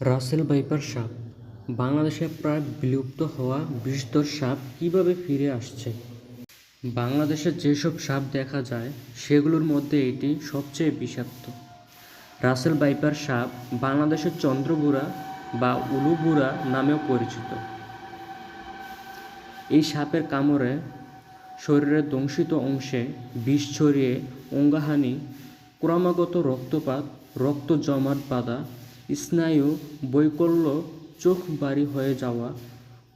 Russell viper সাপ। বাংলাদেশে প্রায় বিলুপ্ত হওয়া বিষধর সাপ কীভাবে ফিরে আসছে? বাংলাদেশে যেসব সাপ দেখা যায়, সেগুলোর মধ্যে এটি সবচেয়ে বিষাক্ত। রাসেল ভাইপার সাপ বাংলাদেশের চন্দ্রবুড়া বা উলুবুড়া নামেও পরিচিত। এই সাপের কামড়ে শরীরের দংশিত অংশে বিষ ছড়িয়ে, অঙ্গাহানি, ক্রমাগত রক্তপাত, রক্ত জমাট বাঁধা স্নায়ু বৈকল্য চোখ বাড়ি হয়ে যাওয়া,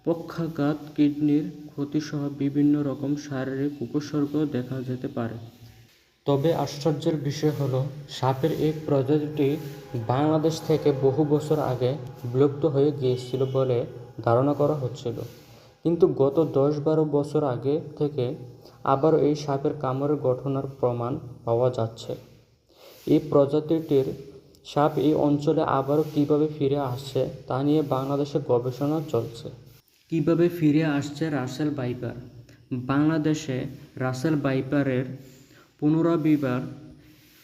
পক্ষাঘাত, কিডনির ক্ষতিসহ বিভিন্ন রকম শারীরিক উপসর্গ দেখা যেতে পারে। তবে আশ্চর্যের বিষয় হলো, সাপের এই প্রজাতিটি বাংলাদেশ থেকে বহু বছর আগে বিলুপ্ত হয়ে গিয়েছিল বলে ধারণা করা হচ্ছিল। কিন্তু গত দশ বারো বছর আগে থেকে আবার এই সাপের কামড়ের ঘটনার প্রমাণ পাওয়া যাচ্ছে। এই প্রজাতিটির সাপ এই অঞ্চলে আবারও কীভাবে ফিরে আসছে তা নিয়ে বাংলাদেশে গবেষণা চলছে। কীভাবে ফিরে আসছে রাসেল বাইপার বাংলাদেশে রাসেল বাইপারের পুনরাবিবার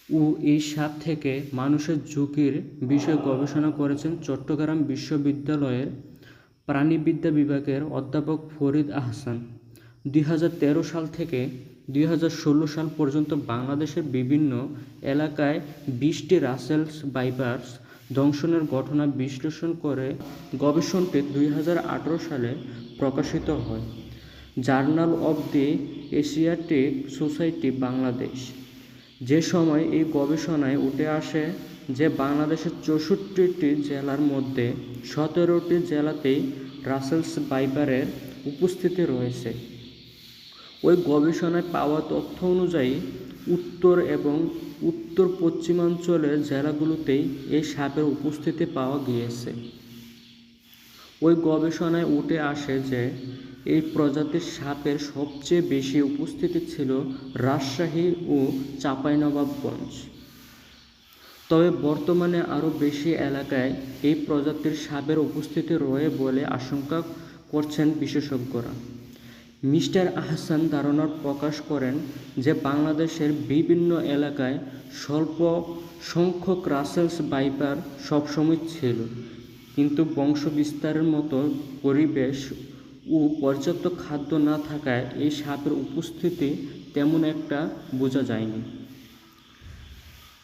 ও এই সাপ থেকে মানুষের ঝুঁকির বিষয়ে গবেষণা করেছেন চট্টগ্রাম বিশ্ববিদ্যালয়ের প্রাণীবিদ্যা বিভাগের অধ্যাপক ফরিদ আহসান। দুই হাজার তেরো সাল থেকে দুই হাজার ষোলো সাল পর্যন্ত বাংলাদেশের বিভিন্ন এলাকায় বিশটি রাসেলস বাইপার্স দংশনের ঘটনা বিশ্লেষণ করে গবেষণটি দুই হাজার আঠেরো সালে প্রকাশিত হয়। Journal of the Asiatic society Bangladesh. যে সময় এই গবেষণায় উঠে আসে যে বাংলাদেশের চৌষট্টিটি জেলার মধ্যে সতেরোটি জেলাতেই রাসেলস বাইপারের উপস্থিতি রয়েছে। ওই গবেষণায় পাওয়া তথ্য অনুযায়ী, উত্তর এবং উত্তর পশ্চিমাঞ্চলের জেলাগুলোতেই এই সাপের উপস্থিতি পাওয়া গিয়েছে। ওই গবেষণায় উঠে আসে যে, এই প্রজাতির সাপের সবচেয়ে বেশি উপস্থিতি ছিল রাজশাহী ও চাঁপাইনবাবগঞ্জ। তবে বর্তমানে আরও বেশি এলাকায় এই প্রজাতির সাপের উপস্থিতি রয়ে বলে আশঙ্কা করছেন বিশেষজ্ঞরা। মিস্টার আহসান ধারণা প্রকাশ করেন যে বাংলাদেশের বিভিন্ন এলাকায় স্বল্প সংখ্যক রাসেলস বাইপার সবসময় ছিল। কিন্তু বংশ বিস্তারের মতো পরিবেশ ও পর্যাপ্ত খাদ্য না থাকায় এই সাপের উপস্থিতি তেমন একটা বোঝা যায়নি।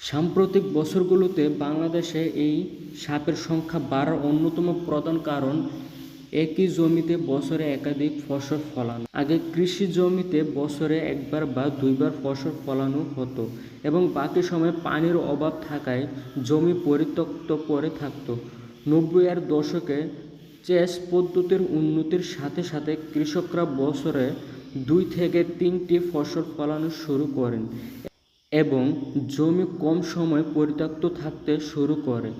সাম্প্রতিক বছরগুলোতে বাংলাদেশে এই সাপের সংখ্যা বাড়ার অন্যতম প্রধান কারণ একই জমিতে বছরে একাধিক ফসল ফলানো। আগে কৃষি জমিতে বছরে একবার বা দুইবার ফসল ফলানো হতো এবং বাকি সময় পানির অভাব থাকায় জমি পরিত্যক্ত পড়ে থাকতো। নব্বই এর দশকে চেস পদ্ধতির উন্নতির সাথে সাথে কৃষকরা বছরে দুই থেকে তিনটি ফসল ফলানো শুরু করেন এবং জমি কম সময় পরিত্যক্ত থাকতে শুরু করে।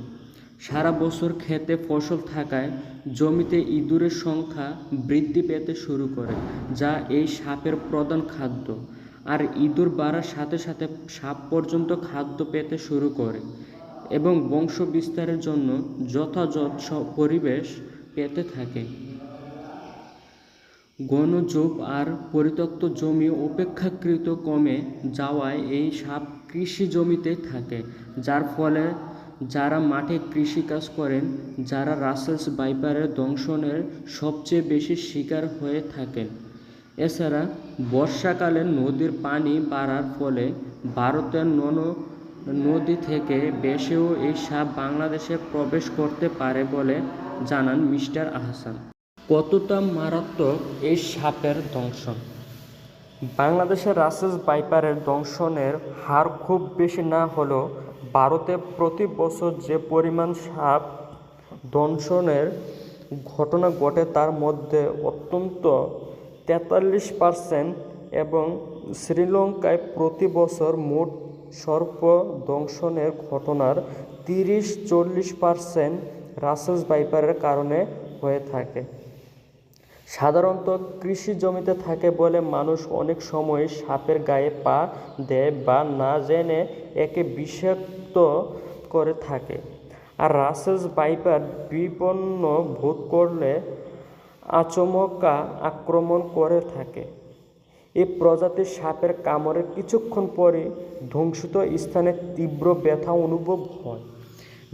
সারা বছর খেতে ফসল থাকায় জমিতে ইঁদুরের সংখ্যা বৃদ্ধি পেতে শুরু করে, যা এই সাপের প্রধান খাদ্য। আর ইঁদুর বাড়ার সাথে সাথে সাপ পর্যন্ত খাদ্য পেতে শুরু করে এবং বংশ বিস্তারের জন্য যথাযথ পরিবেশ পেতে থাকে। গণযোগ আর পরিত্যক্ত জমি অপেক্ষাকৃত কমে যাওয়ায় এই সাপ কৃষি জমিতে থাকে, যার ফলে যারা মাঠে কৃষিকাজ করেন, যারা রাসেলস বাইপারের দংশনের সবচেয়ে বেশি শিকার হয়ে থাকেন। এছাড়া বর্ষাকালে নদীর পানি বাড়ার ফলে ভারতের নন নদী থেকে বেশেও এই সাপ বাংলাদেশে প্রবেশ করতে পারে বলে জানান মিস্টার আহসান। কতটা মারাত্মক এই সাপের দংশন? বাংলাদেশের রাসেস বাইপারের দংশনের হার খুব বেশি না হলেও ভারতে প্রতি বছর যে পরিমাণ সাপ দংশনের ঘটনা ঘটে তার মধ্যে অত্যন্ত তেতাল্লিশ পার্সেন্ট এবং শ্রীলঙ্কায় প্রতি বছর মোট সর্প দংশনের ঘটনার তিরিশ চল্লিশ পার্সেন্ট রাসেস বাইপারের কারণে হয়ে থাকে। সাধারণত কৃষি জমিতে থাকে বলে মানুষ অনেক সময় সাপের গায়ে পা দেয় বা না জেনে একে বিষাক্ত করে থাকে। আর রাসেলস বাইপার বিপন্ন বোধ করলে আচমকা আক্রমণ করে থাকে। এই প্রজাতির সাপের কামড়ের কিছুক্ষণ পরই ধ্বংসিত স্থানে তীব্র ব্যথা অনুভব হয়।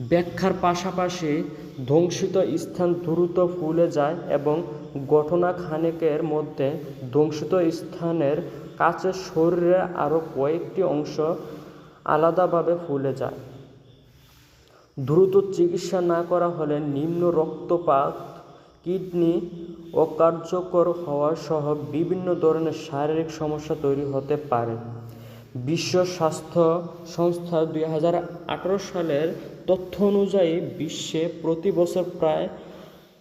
ব্যাখ্যার পাশাপাশি ধ্বংসিত স্থান দ্রুত ফুলে যায় এবং ঘটনা খানেকের মধ্যে ধ্বংসিত স্থানের কাছে শরীরের আরও কয়েকটি অংশ আলাদাভাবে ফুলে যায়। দ্রুত চিকিৎসা না করা হলে নিম্ন রক্তপাত, কিডনি অকার্যকর হওয়া সহ বিভিন্ন ধরনের শারীরিক সমস্যা তৈরি হতে পারে। বিশ্ব স্বাস্থ্য সংস্থা দুই হাজার আঠারো সালের তথ্য অনুযায়ী বিশ্বে প্রতি বছর প্রায়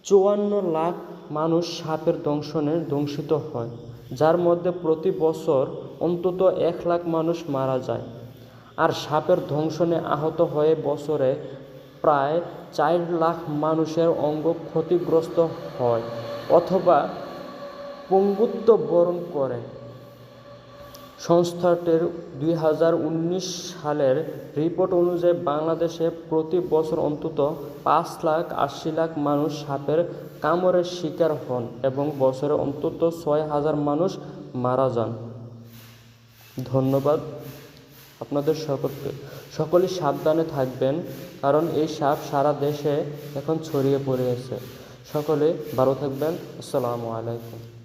চুয়ান্ন লাখ মানুষ সাপের দংশনে দংশিত হয়, যার মধ্যে প্রতি বছর অন্তত এক লাখ মানুষ মারা যায়। আর সাপের দংশনে আহত হয়ে বছরে প্রায় চার লাখ মানুষের অঙ্গ ক্ষতিগ্রস্ত হয় অথবা পঙ্গুত্ব বরণ করে। সংস্থাটির দুই হাজার উনিশ সালের রিপোর্ট অনুযায়ী বাংলাদেশে প্রতি বছর অন্তত পাঁচ লাখ আশি লাখ মানুষ সাপের কামড়ের শিকার হন এবং বছরে অন্তত ছয় হাজার মানুষ মারা যান। ধন্যবাদ। আপনাদের সকলকে, সকলে সাবধানে থাকবেন, কারণ এই সাপ সারা দেশে এখন ছড়িয়ে পড়ে আছে। সকলে ভালো থাকবেন। আসসালামু আলাইকুম।